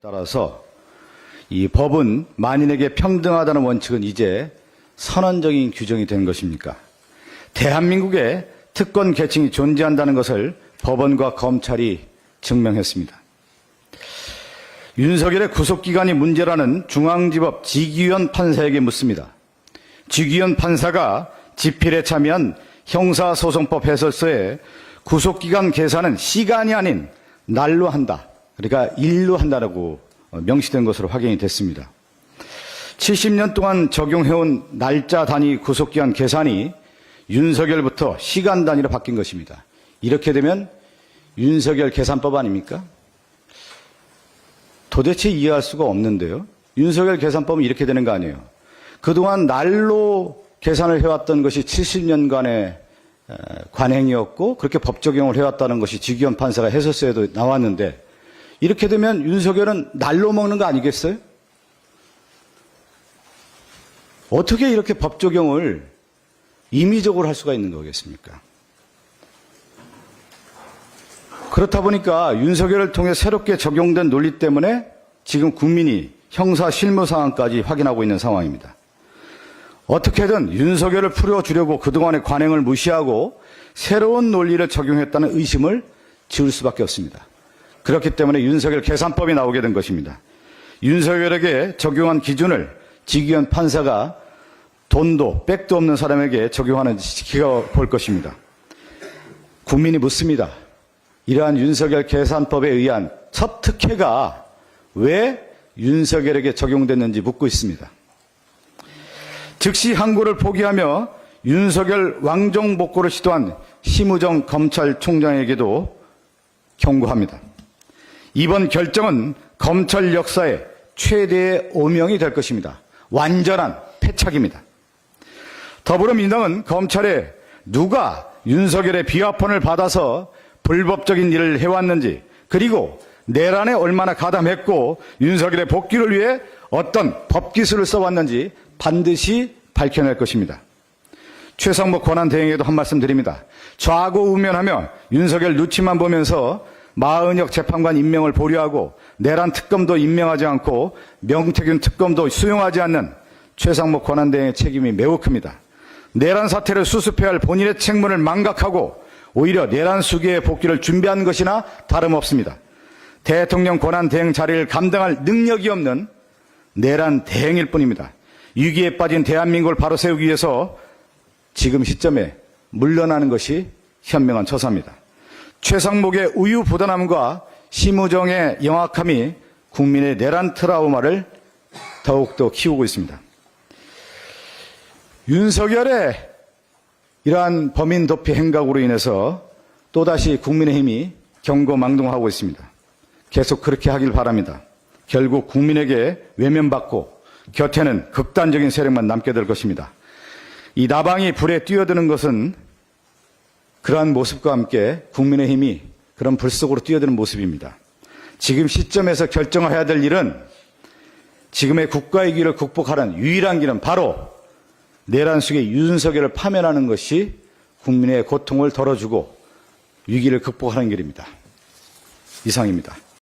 따라서 이 법은 만인에게 평등하다는 원칙은 이제 선언적인 규정이 된 것입니까? 대한민국에 특권 계층이 존재한다는 것을 법원과 검찰이 증명했습니다. 윤석열의 구속기간이 문제라는 중앙지법 지기현 판사에게 묻습니다. 지기현 판사가 집필에 참여한 형사소송법 해설서에 구속기간 계산은 시간이 아닌 날로 한다. 그러니까 일로 한다라고 명시된 것으로 확인이 됐습니다. 70년 동안 적용해온 날짜 단위 구속기간 계산이 윤석열부터 시간 단위로 바뀐 것입니다. 이렇게 되면 윤석열 계산법 아닙니까? 도대체 이해할 수가 없는데요. 윤석열 계산법은 이렇게 되는 거 아니에요. 그동안 날로 계산을 해왔던 것이 70년간의 관행이었고 그렇게 법 적용을 해왔다는 것이 지기현 판사가 해설서에도 나왔는데 이렇게 되면 윤석열은 날로 먹는 거 아니겠어요? 어떻게 이렇게 법 적용을 임의적으로 할 수가 있는 거겠습니까? 그렇다 보니까 윤석열을 통해 새롭게 적용된 논리 때문에 지금 국민이 형사 실무 상황까지 확인하고 있는 상황입니다. 어떻게든 윤석열을 풀어주려고 그동안의 관행을 무시하고 새로운 논리를 적용했다는 의심을 지울 수밖에 없습니다. 그렇기 때문에 윤석열 계산법이 나오게 된 것입니다. 윤석열에게 적용한 기준을 지기현 판사가 돈도 백도 없는 사람에게 적용하는지 지켜볼 것입니다. 국민이 묻습니다. 이러한 윤석열 계산법에 의한 첫 특혜가 왜 윤석열에게 적용됐는지 묻고 있습니다. 즉시 항고를 포기하며 윤석열 왕정 복고를 시도한 심우정 검찰총장에게도 경고합니다. 이번 결정은 검찰 역사의 최대의 오명이 될 것입니다. 완전한 패착입니다. 더불어민주당은 검찰에 누가 윤석열의 비화폰을 받아서 불법적인 일을 해왔는지 그리고 내란에 얼마나 가담했고 윤석열의 복귀를 위해 어떤 법기술을 써왔는지 반드시 밝혀낼 것입니다. 최상목 권한 대행에도 한 말씀 드립니다. 좌고 우면하며 윤석열 눈치만 보면서 마은혁 재판관 임명을 보류하고 내란 특검도 임명하지 않고 명태균 특검도 수용하지 않는 최상목 권한대행의 책임이 매우 큽니다. 내란 사태를 수습해야 할 본인의 책무를 망각하고 오히려 내란 수계의 복귀를 준비한 것이나 다름없습니다. 대통령 권한 대행 자리를 감당할 능력이 없는 내란 대행일 뿐입니다. 위기에 빠진 대한민국을 바로 세우기 위해서 지금 시점에 물러나는 것이 현명한 처사입니다. 최상목의 우유부단함과 심우정의 영악함이 국민의 내란 트라우마를 더욱더 키우고 있습니다. 윤석열의 이러한 범인 도피 행각으로 인해서 또다시 국민의힘이 경고망동하고 있습니다. 계속 그렇게 하길 바랍니다. 결국 국민에게 외면받고 곁에는 극단적인 세력만 남게 될 것입니다. 이 나방이 불에 뛰어드는 것은 그러한 모습과 함께 국민의힘이 그런 불 속으로 뛰어드는 모습입니다. 지금 시점에서 결정해야 될 일은 지금의 국가의 위기를 극복하는 유일한 길은 바로 내란 속의 윤석열을 파면하는 것이 국민의 고통을 덜어주고 위기를 극복하는 길입니다. 이상입니다.